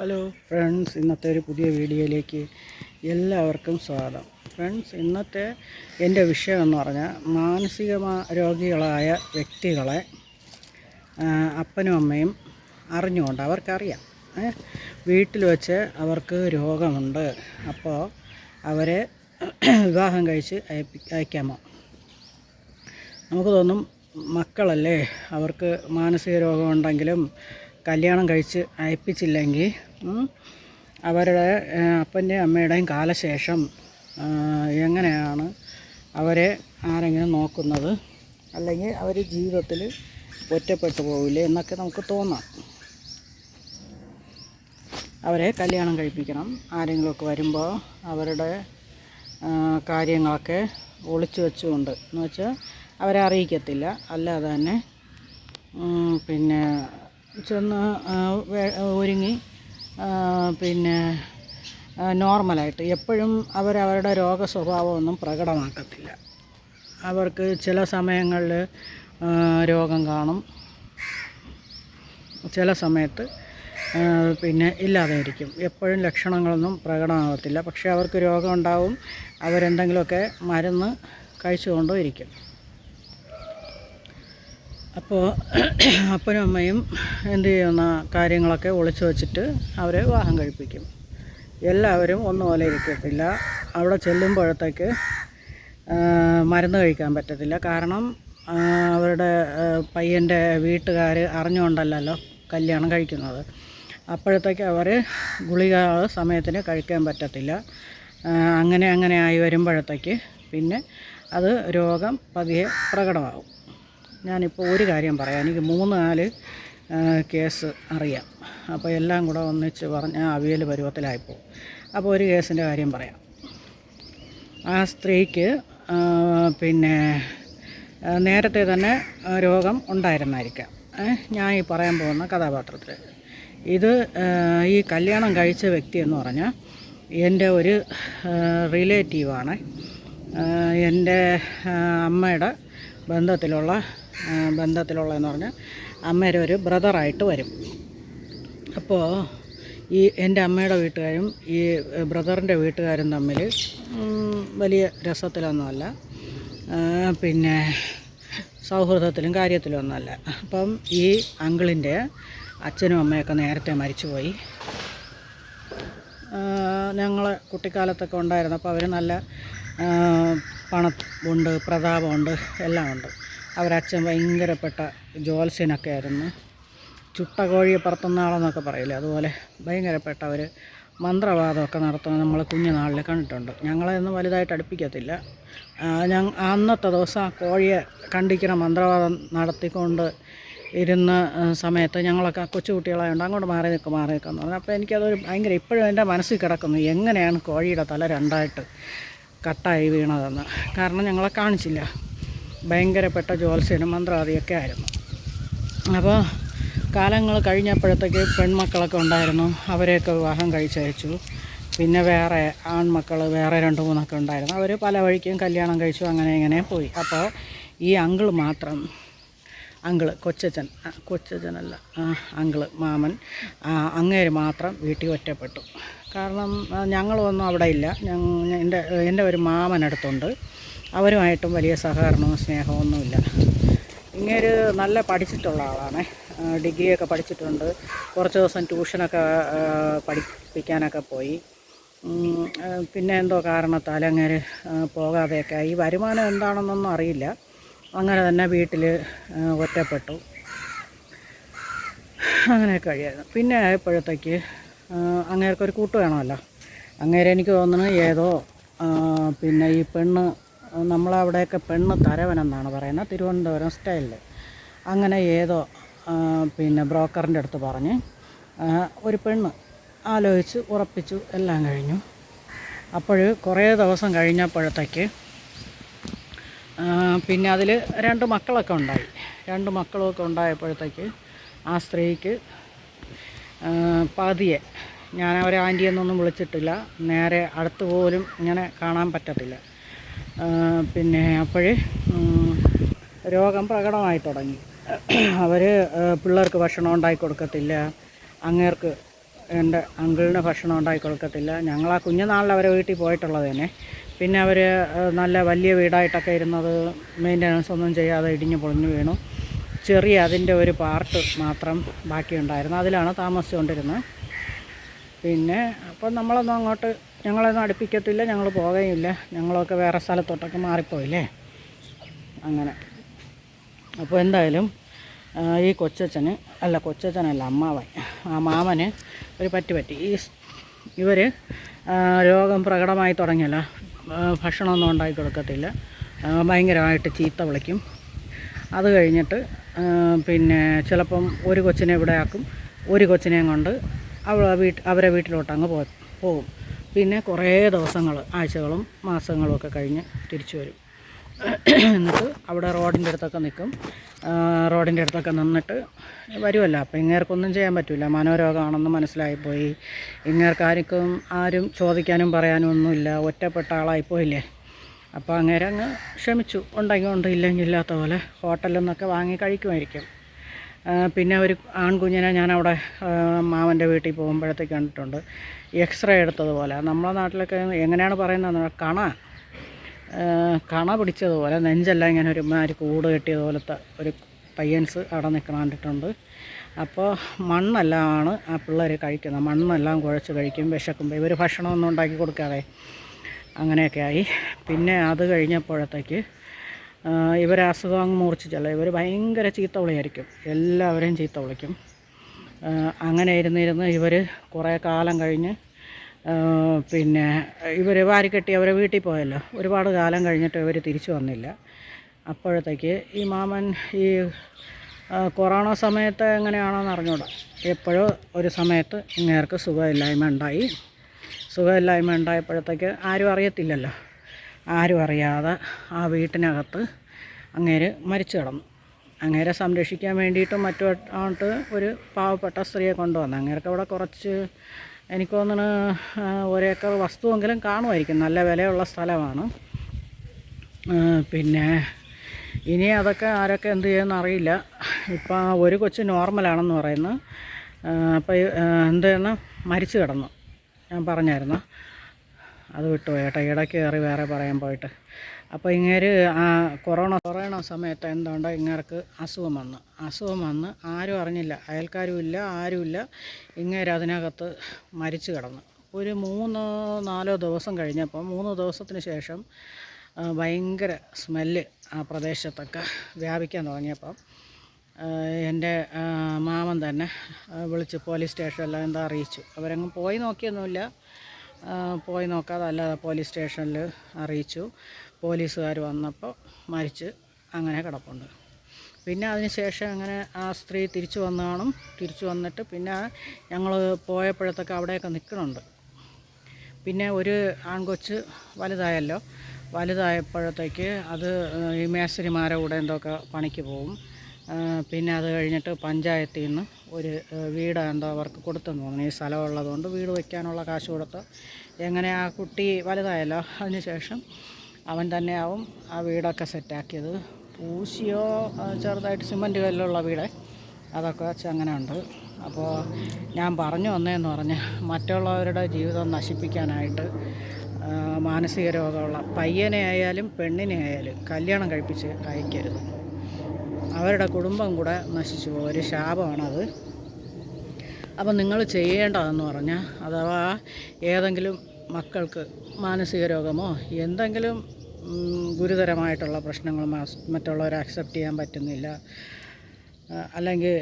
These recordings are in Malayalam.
ഹലോ. ഫ്രണ്ട്സ് ഇന്നത്തെ ഒരു പുതിയ വീഡിയോയിലേക്ക് എല്ലാവർക്കും സ്വാഗതം. ഫ്രണ്ട്സ് ഇന്നത്തെ എന്റെ വിഷയം എന്ന് പറഞ്ഞാൽ മാനസിക രോഗികളായ വ്യക്തികളെ അപ്പനും അമ്മയും അറിഞ്ഞുകൊണ്ട് അവർക്കറിയാം. വീട്ടിൽ വെച്ച് അവർക്ക് രോഗമുണ്ട്. അപ്പോൾ അവരെ വിവാഹം കഴിച്ച് അയക്കാമോ? നമുക്ക് തോന്നും മക്കളല്ലേ? അവർക്ക് മാനസിക രോഗമുണ്ടെങ്കിലും കല്യാണം കഴിച്ച് അയപ്പിച്ചില്ലെങ്കിൽ അവരുടെ അപ്പന്റെയും അമ്മയുടെയും കാലശേഷം എങ്ങനെയാണ് അവരെ ആരെങ്കിലും നോക്കുന്നത്? അല്ലെങ്കിൽ അവർ ജീവിതത്തിൽ ഒറ്റപ്പെട്ടു പോവില്ലേ എന്നൊക്കെ നമുക്ക് തോന്നാം. അവരെ കല്യാണം കഴിപ്പിക്കണം. ആരെങ്കിലുമൊക്കെ വരുമ്പോൾ അവരുടെ കാര്യങ്ങളൊക്കെ ഒളിച്ചു വെച്ചുകൊണ്ട്. എന്ന് വെച്ചാൽ അവരെ അറിയിക്കത്തില്ല. അല്ലാതെ തന്നെ പിന്നെ ചെന്ന് ഒരുങ്ങി പിന്നെ നോർമലായിട്ട് എപ്പോഴും അവരവരുടെ രോഗ സ്വഭാവമൊന്നും പ്രകടമാക്കത്തില്ല. അവർക്ക് ചില സമയങ്ങളിൽ രോഗം കാണും. ചില സമയത്ത് പിന്നെ ഇല്ലാതെ ഇരിക്കും എപ്പോഴും ലക്ഷണങ്ങളൊന്നും പ്രകടമാകത്തില്ല പക്ഷേ അവർക്ക് രോഗം ഉണ്ടാവും. അവരെന്തെങ്കിലുമൊക്കെ മരുന്ന് കഴിച്ചുകൊണ്ടും ഇരിക്കും. അപ്പോൾ അപ്പനും അമ്മയും എന്ത് ചെയ്യുന്ന കാര്യങ്ങളൊക്കെ ഒളിച്ചു വച്ചിട്ട് അവരെ വിവാഹം കഴിപ്പിക്കും. എല്ലാവരും ഒന്നുപോലെ ഇരിക്കത്തില്ല. അവിടെ ചെല്ലുമ്പോഴത്തേക്ക് മരുന്ന് കഴിക്കാൻ പറ്റത്തില്ല. കാരണം അവരുടെ പയ്യന്റെ വീട്ടുകാർ അറിഞ്ഞുകൊണ്ടല്ലല്ലോ കല്യാണം കഴിക്കുന്നത്. അപ്പോഴത്തേക്ക് അവർ ഗുളിക സമയത്തിന് കഴിക്കാൻ പറ്റത്തില്ല. അങ്ങനെ അങ്ങനെ ആയി വരുമ്പോഴത്തേക്ക് പിന്നെ അത് രോഗം പതിയെ പ്രകടമാകും ഞാനിപ്പോൾ ഒരു കാര്യം പറയാം. എനിക്ക് മൂന്ന് നാല് കേസ് അറിയാം. അപ്പോൾ എല്ലാം കൂടെ ഒന്നിച്ച് പറഞ്ഞ് അവിയൽ പരുവത്തിലായിപ്പോവും അപ്പോൾ ഒരു കേസിന്റെ കാര്യം പറയാം. ആ സ്ത്രീക്ക് പിന്നെ നേരത്തെ തന്നെ രോഗം ഉണ്ടായിരുന്നായിരിക്കാം. ഞാൻ ഈ പറയാൻ പോകുന്ന കഥാപാത്രത്തിൽ ഇത് ഈ കല്യാണം കഴിച്ച വ്യക്തി എന്ന് പറഞ്ഞാൽ എന്റെ ഒരു റിലേറ്റീവാണ്. എന്റെ അമ്മയുടെ ബന്ധത്തിലുള്ള ആ, ബന്ധത്തിലുള്ള എന്ന് പറഞ്ഞാൽ അമ്മയുടെ ഒരു ബ്രദറായിട്ട് വരും. അപ്പോൾ ഈ എന്റെ അമ്മയുടെ വീട്ടുകാരും ഈ ബ്രദറിന്റെ വീട്ടുകാരും തമ്മിൽ വലിയ രസത്തിലൊന്നുമല്ല. പിന്നെ സൗഹൃദത്തിലും കാര്യത്തിലും ഒന്നുമല്ല അപ്പം ഈ അങ്കിളിന്റെ അച്ഛനും അമ്മയൊക്കെ നേരത്തെ മരിച്ചുപോയി. ഞങ്ങൾ കുട്ടിക്കാലത്തൊക്കെ ഉണ്ടായിരുന്നു അപ്പോൾ അവർ നല്ല പണമുണ്ട് പ്രതാപമുണ്ട് എല്ലാം ഉണ്ട് അവരച്ഛൻ ഭയങ്കരപ്പെട്ട ജോത്സ്യനൊക്കെ ആയിരുന്നു ചുട്ട കോഴിയെ പറത്തുന്ന ആളെന്നൊക്കെ പറയില്ലേ? അതുപോലെ ഭയങ്കരപ്പെട്ട അവർ മന്ത്രവാദമൊക്കെ നടത്തുന്നത് നമ്മൾ കുഞ്ഞുനാളിൽ കണ്ടിട്ടുണ്ട്. ഞങ്ങളെയൊന്നും വലുതായിട്ട് അടുപ്പിക്കത്തില്ല. ഞങ്ങൾ അന്നത്തെ ദിവസം ആ കോഴിയെ കണ്ടിക്കുന്ന മന്ത്രവാദം നടത്തിക്കൊണ്ട് ഇരുന്ന സമയത്ത് ഞങ്ങളൊക്കെ കൊച്ചു കുട്ടികളായതുകൊണ്ട് അങ്ങോട്ട് മാറി നിൽക്കും മാറി നിൽക്കാന്ന് പറഞ്ഞു. അപ്പോൾ എനിക്കതൊരു ഭയങ്കര ഇപ്പോഴും എന്റെ മനസ്സിൽ കിടക്കുന്നു. എങ്ങനെയാണ് കോഴിയുടെ തല രണ്ടായിട്ട് കട്ടായി വീണതെന്ന്. കാരണം ഞങ്ങളെ കാണിച്ചില്ല. ഭയങ്കരപ്പെട്ട ജോത്സ്യനും മന്ത്രാദിയൊക്കെ ആയിരുന്നു. അപ്പോൾ കാലങ്ങൾ കഴിഞ്ഞപ്പോഴത്തേക്ക് പെൺമക്കളൊക്കെ ഉണ്ടായിരുന്നു. അവരെയൊക്കെ വിവാഹം കഴിച്ചയച്ചു. പിന്നെ വേറെ ആൺമക്കൾ വേറെ രണ്ട് മൂന്നൊക്കെ ഉണ്ടായിരുന്നു. അവർ പല വഴിക്കും കല്യാണം കഴിച്ചു അങ്ങനെ ഇങ്ങനെ പോയി. അപ്പോൾ ഈ അങ്കിൾ മാത്രം അങ്കിൾ കൊച്ചച്ഛൻ ആ, കൊച്ചച്ഛനല്ല അങ്കിൾ മാമൻ അങ്ങേര് മാത്രം വീട്ടിൽ ഒറ്റപ്പെട്ടു. കാരണം ഞങ്ങളൊന്നും അവിടെ ഇല്ല. എന്റെ എന്റെ ഒരു മാമൻ അടുത്തുണ്ട്. അവരുമായിട്ടും വലിയ സഹകരണവും സ്നേഹവും ഒന്നുമില്ല. ഇങ്ങേര് നല്ല പഠിച്ചിട്ടുള്ള ആളാണ്. ഡിഗ്രിയൊക്കെ പഠിച്ചിട്ടുണ്ട്. കുറച്ച് ദിവസം ട്യൂഷനൊക്കെ പഠിപ്പിക്കാനൊക്കെ പോയി. പിന്നെ എന്തോ കാരണത്താൽ അങ്ങനെ പോകാതെയൊക്കെ ഈ വരുമാനം എന്താണെന്നൊന്നും അറിയില്ല. അങ്ങനെ തന്നെ വീട്ടിൽ ഒറ്റപ്പെട്ടു. അങ്ങനെയൊക്കെ കഴിയായിരുന്നു. പിന്നെ ആയപ്പോഴത്തേക്ക് അങ്ങേർക്കൊരു കൂട്ട് വേണമല്ലോ. അങ്ങേരെ എനിക്ക് തോന്നുന്നു ഏതോ പിന്നെ ഈ പെണ്ണ് നമ്മളവിടെയൊക്കെ പെണ്ണ് തരവനെന്നാണ് പറയുന്നത് തിരുവനന്തപുരം സ്റ്റൈലിൽ അങ്ങനെ ഏതോ പിന്നെ ബ്രോക്കറിന്റെ അടുത്ത് പറഞ്ഞ് ഒരു പെണ്ണ് ആലോചിച്ച് ഉറപ്പിച്ചു എല്ലാം കഴിഞ്ഞു. അപ്പോൾ കുറേ ദിവസം കഴിഞ്ഞപ്പോഴത്തേക്ക് പിന്നെ അതിൽ രണ്ട് മക്കളൊക്കെ ഉണ്ടായി. രണ്ട് മക്കളൊക്കെ ഉണ്ടായപ്പോഴത്തേക്ക് ആ സ്ത്രീക്ക് പതിയെ ഞാൻ അവരെ ആന്റിയെന്നൊന്നും വിളിച്ചിട്ടില്ല നേരെ അടുത്ത് പോലും ഇങ്ങനെ കാണാൻ പറ്റത്തില്ല. പിന്നെ അപ്പോഴേ രോഗം പ്രകടമായി തുടങ്ങി. അവർ പിള്ളേർക്ക് ഭക്ഷണം ഉണ്ടാക്കി കൊടുക്കത്തില്ല. അങ്ങേർക്ക് എന്റെ അങ്കിളിന് ഭക്ഷണം ഉണ്ടാക്കി കൊടുക്കത്തില്ല. ഞങ്ങൾ ആ കുഞ്ഞുനാളിൽ അവരെ വീട്ടിൽ പോയിട്ടുള്ളത് തന്നെ. പിന്നെ അവർ നല്ല വലിയ വീടായിട്ടൊക്കെ ഇരുന്നത് മെയിന്റനൻസ് ഒന്നും ചെയ്യാതെ ഇടിഞ്ഞ് പൊളിഞ്ഞു വീണു. ചെറിയ അതിന്റെ ഒരു പാർട്ട് മാത്രം ബാക്കിയുണ്ടായിരുന്നു. അതിലാണ് താമസിച്ചുകൊണ്ടിരുന്നത്. പിന്നെ അപ്പം നമ്മളൊന്നും അങ്ങോട്ട് ഞങ്ങളൊന്നും അടുപ്പിക്കത്തില്ല ഞങ്ങൾ പോകുകയില്ല ഞങ്ങളൊക്കെ വേറെ സ്ഥലത്തോട്ടൊക്കെ മാറിപ്പോയില്ലേ? അങ്ങനെ. അപ്പോൾ എന്തായാലും ഈ കൊച്ചച്ഛന് അല്ല കൊച്ചച്ഛനല്ല അമ്മാവൻ ആ മാമന് ഒരു പറ്റി പറ്റി. ഈ ഇവർ രോഗം പ്രകടമായി തുടങ്ങിയല്ല. ഭക്ഷണമൊന്നും ഉണ്ടാക്കി കൊടുക്കത്തില്ല. ഭയങ്കരമായിട്ട് ചീത്ത വിളിക്കും. അത് കഴിഞ്ഞിട്ട് പിന്നെ ചിലപ്പം ഒരു കൊച്ചിനെ ഇവിടെ ആക്കും ഒരു കൊച്ചിനെയും കൊണ്ട് അവ വീട്ട് അവരെ വീട്ടിലോട്ട് അങ്ങ് പോകും. പിന്നെ കുറേ ദിവസങ്ങൾ ആഴ്ചകളും മാസങ്ങളും ഒക്കെ കഴിഞ്ഞ് തിരിച്ചു വരും. എന്നിട്ട് അവിടെ റോഡിന്റെ അടുത്തൊക്കെ നിൽക്കും. റോഡിന്റെ അടുത്തൊക്കെ നിന്നിട്ട് വരുമല്ലോ അപ്പോൾ ഇങ്ങേർക്കൊന്നും ചെയ്യാൻ പറ്റില്ല മനോരോഗമാണെന്ന് മനസ്സിലായിപ്പോയി. ഇങ്ങേർക്കാർക്കും ആരും ചോദിക്കാനും പറയാനും ഒന്നുമില്ല. ഒറ്റപ്പെട്ട ആളായിപ്പോയില്ലേ? അപ്പോൾ അങ്ങേരങ്ങ് ക്ഷമിച്ചു. ഉണ്ടെങ്കിൽ ഉണ്ട് ഇല്ലെങ്കിൽ ഇല്ലാത്ത പോലെ ഹോട്ടലിൽ നിന്നൊക്കെ വാങ്ങി കഴിക്കുമായിരിക്കും. പിന്നെ ഒരു ആൺകുഞ്ഞിനെ ഞാനവിടെ മാമന്റെ വീട്ടിൽ പോകുമ്പോഴത്തേക്ക് കണ്ടിട്ടുണ്ട്. എക്സ്റേ എടുത്തതുപോലെ. നമ്മളെ നാട്ടിലൊക്കെ എങ്ങനെയാണ് പറയുന്നത് കണ. കണ പിടിച്ചതുപോലെ നെഞ്ചെല്ലാം ഇങ്ങനെ ഒരു മാതിരി കൂട് കെട്ടിയതുപോലത്തെ ഒരു പയ്യൻസ് അവിടെ നിൽക്കണം കണ്ടിട്ടുണ്ട്. അപ്പോൾ മണ്ണെല്ലാമാണ് ആ പിള്ളേർ കഴിക്കുന്നത്. മണ്ണെല്ലാം കുഴച്ച് കഴിക്കും വിശക്കുമ്പോൾ ഇവർ ഭക്ഷണമൊന്നും ഉണ്ടാക്കി കൊടുക്കാതെ അങ്ങനെയൊക്കെ ആയി. പിന്നെ അത് കഴിഞ്ഞപ്പോഴത്തേക്ക് ഇവരെ അസുഖം അങ്ങ് മൂർച്ഛിച്ചല്ല ഇവർ ഭയങ്കര ചീത്ത വിളിയായിരിക്കും. എല്ലാവരെയും ചീത്ത വിളിക്കും. അങ്ങനെ ഇരുന്നിരുന്ന് ഇവർ കുറേ കാലം കഴിഞ്ഞ് പിന്നെ ഇവർ വാരിക്കെട്ടി അവരെ വീട്ടിൽ പോയല്ലോ. ഒരുപാട് കാലം കഴിഞ്ഞിട്ട് ഇവർ തിരിച്ചു വന്നില്ല. അപ്പോഴത്തേക്ക് ഈ മാമൻ ഈ കൊറോണ സമയത്ത് എങ്ങനെയാണോന്ന് അറിഞ്ഞൂടാ. എപ്പോഴോ ഒരു സമയത്ത് ഇങ്ങേർക്ക് സുഖമില്ലായ്മ ഉണ്ടായി. സുഖമില്ലായ്മ ഉണ്ടായപ്പോഴത്തേക്ക് ആരും അറിയത്തില്ലല്ലോ. ആരും അറിയാതെ ആ വീട്ടിനകത്ത് അങ്ങേര് മരിച്ചു കിടന്നു. അങ്ങേരെ സംരക്ഷിക്കാൻ വേണ്ടിയിട്ടും മറ്റുമായിട്ട് ഒരു പാവപ്പെട്ട സ്ത്രീയെ കൊണ്ടുവന്നു. അങ്ങേർക്ക് അവിടെ കുറച്ച് എനിക്ക് തോന്നുന്നു ഒരേക്കർ വസ്തുവെങ്കിലും കാണുമായിരിക്കും. നല്ല വിലയുള്ള സ്ഥലമാണ്. പിന്നെ ഇനി അതൊക്കെ ആരൊക്കെ എന്ത് ചെയ്യുമെന്ന് അറിയില്ല. ഇപ്പം ഒരു കൊച്ച് നോർമലാണെന്ന് പറയുന്നു. അപ്പോൾ എന്തെന്ന്? മരിച്ചു കിടന്നു. ഞാൻ പറഞ്ഞായിരുന്നു. അത് വിട്ടു ചേട്ടാ ഇടയ്ക്ക് കയറി വേറെ പറയാൻ പോയിട്ട്. അപ്പോൾ ഇങ്ങേര് ആ കൊറോണ കൊറോണ സമയത്ത് എന്തുകൊണ്ട് ഇങ്ങേർക്ക് അസുഖം വന്ന്. അസുഖം വന്ന് ആരും അറിഞ്ഞില്ല. അയൽക്കാരും ഇല്ല ആരുമില്ല ഇങ്ങേര് അതിനകത്ത് മരിച്ചു കിടന്നു. ഒരു മൂന്നോ നാലോ ദിവസം കഴിഞ്ഞപ്പോൾ മൂന്ന് ദിവസത്തിന് ശേഷം ഭയങ്കര സ്മെല്ല് ആ പ്രദേശത്തൊക്കെ വ്യാപിക്കാൻ തുടങ്ങിയപ്പം എന്റെ മാമൻ തന്നെ വിളിച്ച് പോലീസ് സ്റ്റേഷനിലെല്ലാം എന്താ അറിയിച്ചു. അവരങ്ങ് പോയി നോക്കിയൊന്നുമില്ല. പോയി നോക്കാതെ അല്ലാതെ പോലീസ് സ്റ്റേഷനിൽ അറിയിച്ചു. പോലീസുകാർ വന്നപ്പോൾ മരിച്ച് അങ്ങനെ കിടപ്പുണ്ട്. പിന്നെ അതിന് ശേഷം അങ്ങനെ ആ സ്ത്രീ തിരിച്ചു വന്നു കാണും. തിരിച്ചു വന്നിട്ട് പിന്നെ ഞങ്ങൾ പോയപ്പോഴത്തൊക്കെ അവിടെയൊക്കെ നിൽക്കുന്നുണ്ട്. പിന്നെ ഒരു ആൺകൊച്ച് വലുതായല്ലോ. വലുതായപ്പോഴത്തേക്ക് അത് ഈ മേസ്തിരിമാരെ കൂടെ എന്തൊക്കെ പണിക്ക് പോകും. പിന്നെ അത് കഴിഞ്ഞിട്ട് പഞ്ചായത്തിൽ നിന്ന് ഒരു വീട് എന്തോ അവർക്ക് കൊടുത്തെന്ന് തോന്നുന്നു. ഈ സ്ഥലമുള്ളതുകൊണ്ട് വീട് വയ്ക്കാനുള്ള കാശ് കൊടുത്ത് എങ്ങനെ ആ കുട്ടി വലുതായല്ലോ അതിന് ശേഷം അവൻ തന്നെയാവും ആ വീടൊക്കെ സെറ്റാക്കിയത്. പൂശിയോ ചെറുതായിട്ട് സിമന്റ് കല്ലുള്ള വീട് അതൊക്കെ അങ്ങനെ ഉണ്ട്. അപ്പോൾ ഞാൻ പറഞ്ഞു വന്നതെന്ന് പറഞ്ഞ് മറ്റുള്ളവരുടെ ജീവിതം നശിപ്പിക്കാനായിട്ട് മാനസിക രോഗമുള്ള പയ്യനെ ആയാലും പെണ്ണിനെ ആയാലും കല്യാണം കഴിപ്പിച്ച് അയക്കരുത്. അവരുടെ കുടുംബം കൂടെ നശിച്ചു പോകും ഒരു ശാപമാണത്. അപ്പം നിങ്ങൾ ചെയ്യേണ്ടതെന്ന് പറഞ്ഞാൽ അഥവാ ഏതെങ്കിലും മക്കൾക്ക് മാനസിക രോഗമോ എന്തെങ്കിലും ഗുരുതരമായിട്ടുള്ള പ്രശ്നങ്ങൾ മറ്റുള്ളവരെ അക്സെപ്റ്റ് ചെയ്യാൻ പറ്റുന്നില്ല. അല്ലെങ്കിൽ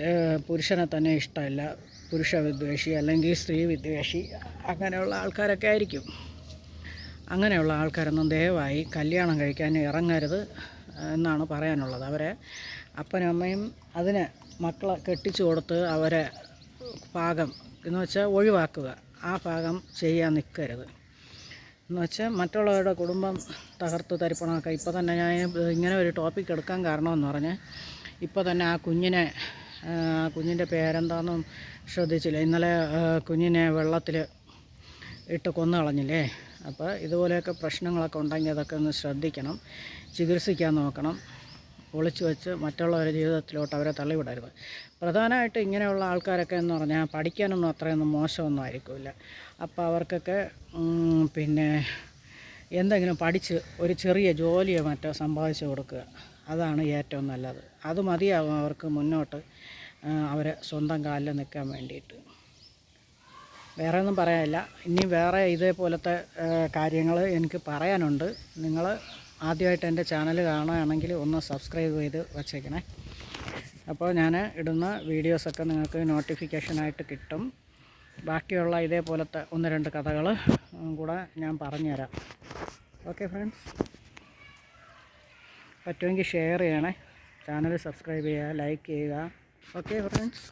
പുരുഷനെ തന്നെ ഇഷ്ടമില്ല. പുരുഷ വിദ്വേഷി അല്ലെങ്കിൽ സ്ത്രീ വിദ്വേഷി അങ്ങനെയുള്ള ആൾക്കാരൊക്കെ ആയിരിക്കും. അങ്ങനെയുള്ള ആൾക്കാരൊന്നും ദയവായി കല്യാണം കഴിക്കാൻ ഇറങ്ങരുത്. എന്നാണ് പറയാനുള്ളത്. അവരെ അപ്പനും അമ്മയും അതിന് മക്കളെ കെട്ടിച്ചു കൊടുത്ത് അവരെ പാകം എന്ന് വെച്ചാൽ ഒഴിവാക്കുക. ആ പാകം ചെയ്യാൻ നിൽക്കരുത് എന്ന് വെച്ചാൽ മറ്റുള്ളവരുടെ കുടുംബം തകർത്ത് തരിപ്പണമൊക്കെ ഇപ്പോൾ തന്നെ ഞാൻ ഇങ്ങനെ ഒരു ടോപ്പിക് എടുക്കാൻ കാരണമെന്ന് പറഞ്ഞാൽ ഇപ്പോൾ തന്നെ ആ കുഞ്ഞിനെ ആ കുഞ്ഞിന്റെ പേരെന്താണെന്നും ശ്രദ്ധിച്ചില്ല? ഇന്നലെ കുഞ്ഞിനെ വെള്ളത്തിൽ ഇട്ട് കൊന്നു കളഞ്ഞില്ലേ അപ്പോൾ ഇതുപോലെയൊക്കെ പ്രശ്നങ്ങളൊക്കെ ഉണ്ടെങ്കിൽ അതൊക്കെ ഒന്ന് ശ്രദ്ധിക്കണം ചികിത്സിക്കാൻ നോക്കണം ഒളിച്ചു വെച്ച് മറ്റുള്ളവരുടെ ജീവിതത്തിലോട്ട് അവരെ തള്ളിവിടരുത്. പ്രധാനമായിട്ട് ഇങ്ങനെയുള്ള ആൾക്കാരൊക്കെ എന്ന് പറഞ്ഞാൽ പഠിക്കാനൊന്നും അത്രയൊന്നും മോശമൊന്നും ആയിരിക്കില്ല. അപ്പോൾ അവർക്കൊക്കെ പിന്നെ എന്തെങ്കിലും പഠിച്ച് ഒരു ചെറിയ ജോലിയോ മറ്റോ സമ്പാദിച്ചു കൊടുക്കുക അതാണ് ഏറ്റവും നല്ലത്. അത് മതിയാവും അവർക്ക് മുന്നോട്ട് അവരെ സ്വന്തം കാലിൽ നിൽക്കാൻ വേണ്ടിയിട്ട്. വേറെ ഒന്നും പറയാനില്ല. ഇനി വേറെ ഇതേപോലത്തെ കാര്യങ്ങൾ എനിക്ക് പറയാനുണ്ട്. നിങ്ങൾ ആദ്യമായിട്ട് എന്റെ ചാനൽ കാണുകയാണെങ്കിൽ ഒന്ന് സബ്സ്ക്രൈബ് ചെയ്ത് വച്ചേക്കണേ. അപ്പോൾ ഞാൻ ഇടുന്ന വീഡിയോസൊക്കെ നിങ്ങൾക്ക് നോട്ടിഫിക്കേഷനായിട്ട് കിട്ടും. ബാക്കിയുള്ള ഇതേപോലത്തെ ഒന്ന് രണ്ട് കഥകൾ കൂടെ ഞാൻ പറഞ്ഞുതരാം. Okay friends. പറ്റുമെങ്കിൽ ഷെയർ ചെയ്യണേ. ചാനൽ സബ്സ്ക്രൈബ് ചെയ്യുക ലൈക്ക് ചെയ്യുക. Okay friends.